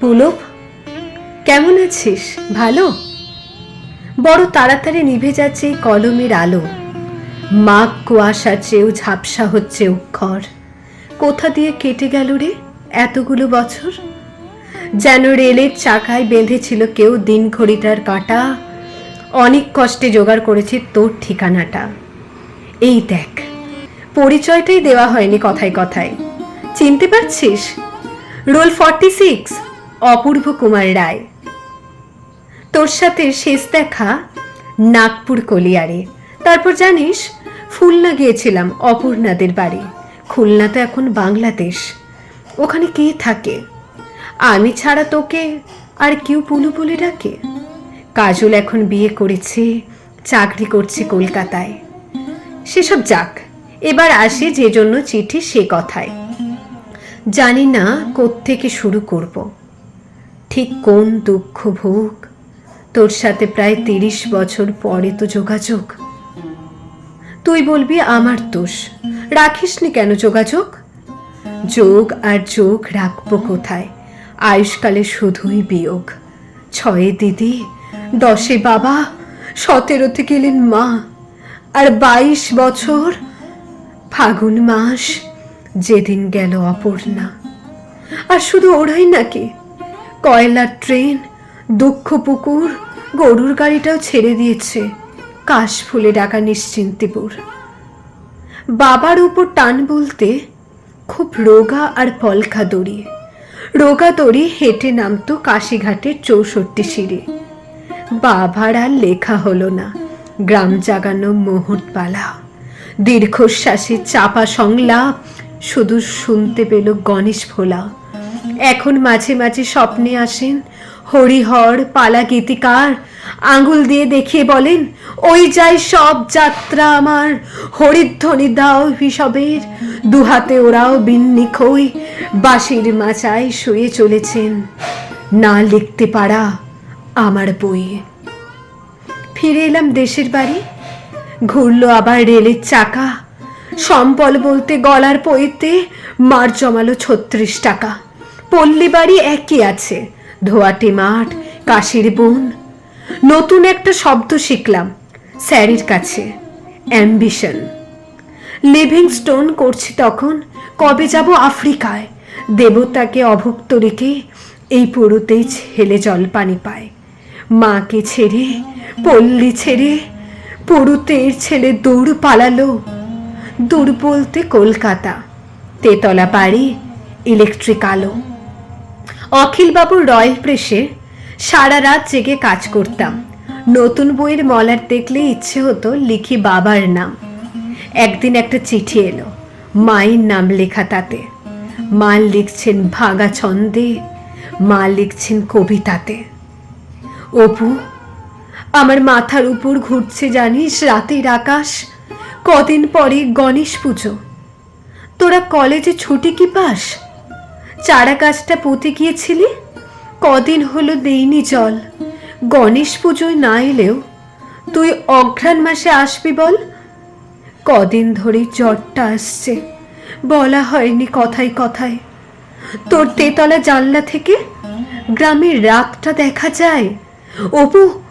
পুলক, কেমন আছিস? ভালো? বড় তাড়াতাড়ি নিভে যাচ্ছে এই কলমের আলো। মাঘ কুয়াশার চেয়েও ঝাপসা হচ্ছে অক্ষর। কোথা দিয়ে কেটে গেল রে এতগুলো বছর? যেন রেলের চাকায় বেঁধেছিল কেউ দিন ঘড়িটার কাঁটা। অনেক কষ্টে জোগাড় করেছে তোর ঠিকানাটা। এই দেখ, পরিচয়টাই দেওয়া হয়নি কথায় কথায়। চিনতে পারছিস? Roll forty six. Apurba Kumar Ray. তোর সাথে শেষ দেখা নাগপুর কলিয়ারে। তারপর জানিস, খুলনা গিয়েছিলাম অপূর্ণাদের বাড়ি। খুলনা তো এখন বাংলাদেশ। ওখানে কে থাকে? আমি ছাড়া তোকে আর কেউ পুলু বলে ডাকে? কাজল এখন বিয়ে করেছে, চাকরি করছে কলকাতায়। সেসব যাক, এবার আসে যে জন্য চিঠি সে কথায়। জানি না কোত্থেকে শুরু করব। ঠিক কোন দুঃখ ভোগ? তোর সাথে প্রায় তিরিশ বছর পরে তো যোগাযোগ। তুই বলবি আমার দোষ। রাখিসনি কেন যোগাযোগ? যোগ আর যোগ রাখব কোথায়? আয়ুষ্কালে শুধুই বিয়োগ। ছয়ে দিদি, দশে বাবা, সতেরোতে গেলেন মা, আর বাইশ বছর ফাগুন মাস, যেদিন গেল অপর্ণা। আর শুধু ওরাই নাকি কয়লার ট্রেন, দুঃখ পুকুর, গরুর গাড়িটাও ছেড়ে দিয়েছে। কাশ ফুলে ডাকা নিশ্চিন্তিপুর। বাবার উপর টান বলতে খুব রোগা আর পলকা দড়ি। রোগা দড়ি হেঁটে নামতো কাশিঘাটের চৌষট্টি সিঁড়ি। বাবার আর লেখা হলো না, গ্রাম জাগানো মুহূর্তপালা। দীর্ঘশ্বাসে চাপা সংলাপ, শুধু শুনতে পেল গণেশ ভোলা। এখন মাঝে মাঝে স্বপ্নে আসেন। হরিহর, পালা গীতিকার আঙ্গুল দিয়ে দেখিয়ে বলেন, ওই যাই সব যাত্রা আমার, হরিধ্বনি দাও হিসবের। দুহাতে ওরাও বিন্নি খই বাঁশির মাচায় শুয়ে চলেছেন। না লিখতে পারা আমার বই। ফিরে এলাম দেশের বাড়ি। ঘুরলো আবার রেলের চাকা। সম্বল বলতে গলার পইতে মার জমালো ছত্রিশ টাকা। পল্লী বাড়ি একই আছে। ধোয়াটে মাঠ, কাশির বন। নতুন একটা শব্দ শিখলাম স্যারের কাছে, অ্যাম্বিশন। লিভিং স্টোন করছি তখন, কবে যাব আফ্রিকায়? দেবতাকে অভুক্ত রেখে এই পুরুতেই ছেলে জল পানি পায়। মাকে ছেড়ে, পল্লী ছেড়ে, পুরুতের ছেলে দৌড় পালালো। দূর বলতে কলকাতা, তেতলা বাড়ি, ইলেকট্রিক আলো। অখিলবাবুর রয়্যাল প্রেসে সারা রাত জেগে কাজ করতাম। নতুন বইয়ের মলার দেখলে ইচ্ছে হতো লিখি বাবার নাম। একদিন একটা চিঠি এলো, মায়ের নাম লেখা তাতে। মা লিখছেন ভাগা ছন্দে, মা লিখছেন কবিতাতে। অপু, আমার মাথার উপর ঘুরছে জানিস রাতের আকাশ, কদিন পরে গণেশ পুজো। তোরা কলেজে ছুটি কি পাস? চারা গাছটা পুঁতে গিয়েছিলি? কদিন হলো দেইনি জল। গণেশ পুজোয় না এলেও তুই অঘ্রাণ মাসে আসবি বল? কদিন ধরে জ্বরটা আসছে। বলা হয়নি কথায় কথায়। তোর তেতলা জানলা থেকে গ্রামের রাতটা দেখা যায়। অপু,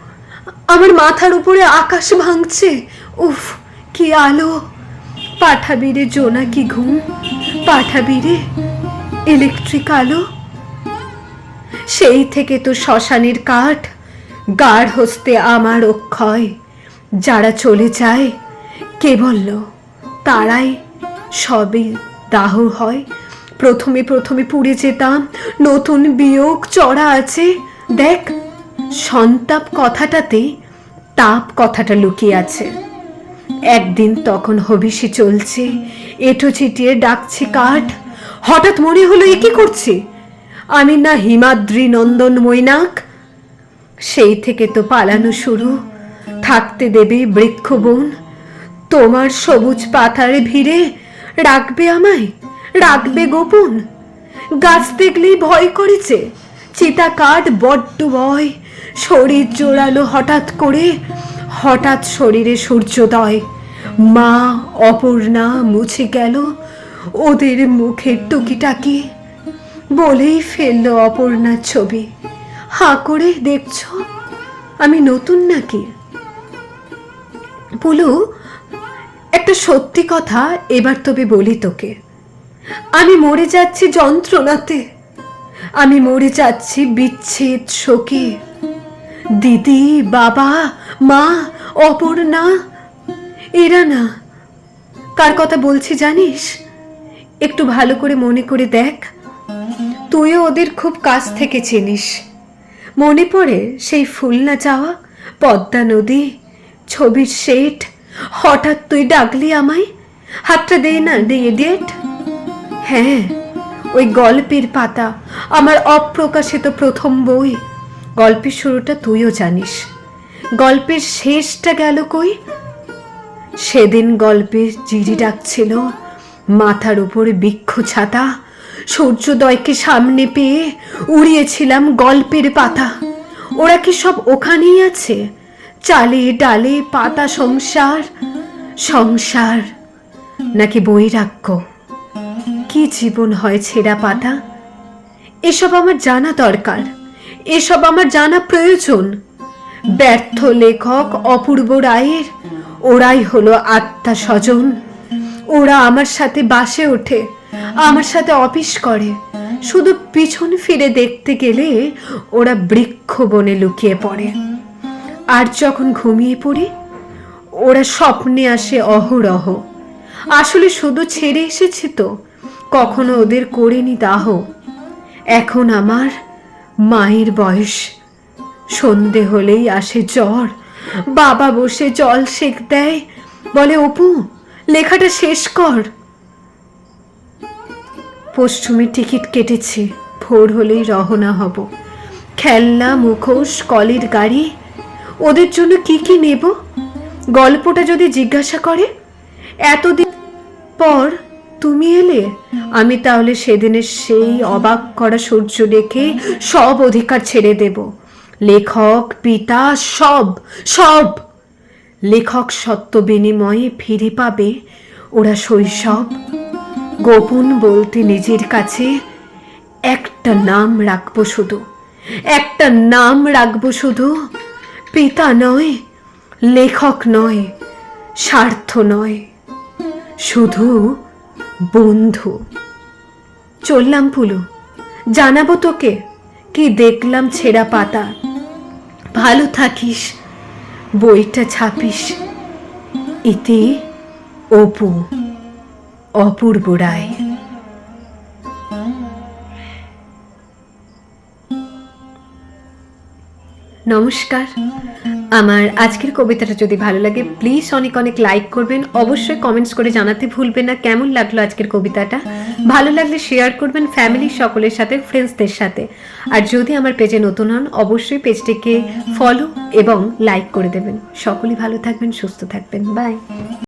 আমার মাথার উপরে আকাশ ভাঙছে। উফ, কি আলো। পাঠাবিরে জোনাকি ঘুম। পাঠাবিরে ইলেকট্রিক আলো? সেই থেকে তো শ্মশানের কাঠ গাঢ় হস্তে আমার অক্ষয়। যারা চলে যায়, কে বলল? তারাই সবই দাহ হয়। প্রথমে প্রথমে পুড়ে যেতাম, নতুন বিয়োগ চড়া আছে। দেখ, সন্তাপ কথাটাতে তাপ কথাটা লুকিয়ে আছে। একদিন তখন হবিষি চলছে, এঁটো চিটিয়ে ডাকছে কাঠ। হঠাৎ মনে হলো এ কি করছে? আমি না হিমাদ্রি নন্দন মৈনাক? সেই থেকে তো পালানো শুরু। থাকতে দেবে বৃক্ষবন তোমার সবুজ পাতার ভিড়ে রাখবে আমায়? রাখবে গোপন? গাছ দেখলেই ভয় করেছে। চিতা কাঠ বড্ড ভয়। শরীর জোড়ালো হঠাৎ করে। হঠাৎ শরীরে সূর্যোদয়। মা অপর্ণা মুছে গেল। ওদের মুখের টুকিটাকি বলেই ফেলল অপর্ণার ছবি। হাঁ করে দেখছ? আমি নতুন নাকি? পুলু, একটা সত্যি কথা এবার তবে বলি তোকে। আমি মরে যাচ্ছি যন্ত্রণাতে। আমি মরে যাচ্ছি বিচ্ছেদ শোকে। দিদি, বাবা, মা, অপর্ণা, এরা না। কার কথা বলছি জানিস? একটু ভালো করে মনে করে দেখ। তুইও ওদের খুব কাছ থেকে চিনিস। মনে পড়ে সেই ফুল না যাওয়া, পদ্মা নদী, ছবির সেট হঠাৎ তুই ডাকলি আমায়? হাতটা দে না, দে ইডিয়েট। হ্যাঁ ওই গল্পের পাতা, আমার অপ্রকাশিত প্রথম বই। গল্পের শুরুটা তুইও জানিস। গল্পের শেষটা গেল কই? সেদিন গল্পের জিরি ডাকছিল মাথার উপরে বৃক্ষ ছাতা, সূর্যোদয়কে সামনে পেয়ে উড়িয়েছিলাম গল্পের পাতা। ওরা কি সব ওখানেই আছে? চালে ডালে পাতা সংসার সংসার নাকি বৈরাগ্য? কি জীবন হয় ছেঁড়া পাতা? এসব আমার জানা দরকার, এসব আমার জানা প্রয়োজন। ব্যর্থ লেখক, অপূর্ব রায়ের, ওরাই হলো আত্মা স্বজন। ওরা আমার সাথে বাসে ওঠে, আমার সাথে অফিস করে। শুধু পিছন ফিরে দেখতে গেলে ওরা বৃক্ষ বনে লুকিয়ে পড়ে। আর যখন ঘুমিয়ে পড়ি, ওরা স্বপ্নে আসে অহরহ। আসলে শুধু ছেড়ে এসেছি তো, কখনো ওদের করিনি দাহ। এখন আমার মায়ের বয়স। সন্ধে হলেই আসে জ্বর। বাবা বসে জল সেক দেয়, বলে, অপু লেখাটা শেষ কর। পশ্চিমে টিকিট কেটেছি, ভোর হলেই রওনা হব। খেলনা, মুখোশ, কলের গাড়ি, ওদের জন্য কি কি নেব? গল্পটা যদি জিজ্ঞাসা করে, এতদিন পর তুমি এলে, আমি তাহলে সেদিনের সেই অবাক করা সূর্য দেখে সব অধিকার ছেড়ে দেব। লেখক, পিতা, সব সব। লেখক সত্য বিনিময়ে ফিরে পাবে। ওরা শৈশব, গোপন বলতে নিজের কাছে একটা নাম রাখব শুধু, একটা নাম রাখব শুধু, পিতা নয়, লেখক নয়, স্বার্থ নয়, শুধু বন্ধু। চললাম পুলু, জানাব তোকে, কি দেখলাম ছেঁড়া পাতা। ভালো থাকিস বইটা ছাপিস। এতে অপু অপূর্ব রায়। নমস্কার। আমার আজকের কবিতাটা যদি ভালো লাগে প্লিজ অনেক অনেক লাইক করবেন। অবশ্যই কমেন্টস করে জানাতে ভুলবেন না। কেমন লাগল আজকের কবিতাটা? ভালো লাগলে শেয়ার করবেন ফ্যামিলির সকলের সাথে ফ্রেন্ডসদের সাথে। আর যদি আমার পেজে নতুন হন, অবশ্যই পেজটিকে ফলো এবং লাইক করে দেবেন। সকলেই ভালো থাকবেন, সুস্থ থাকবেন। বাই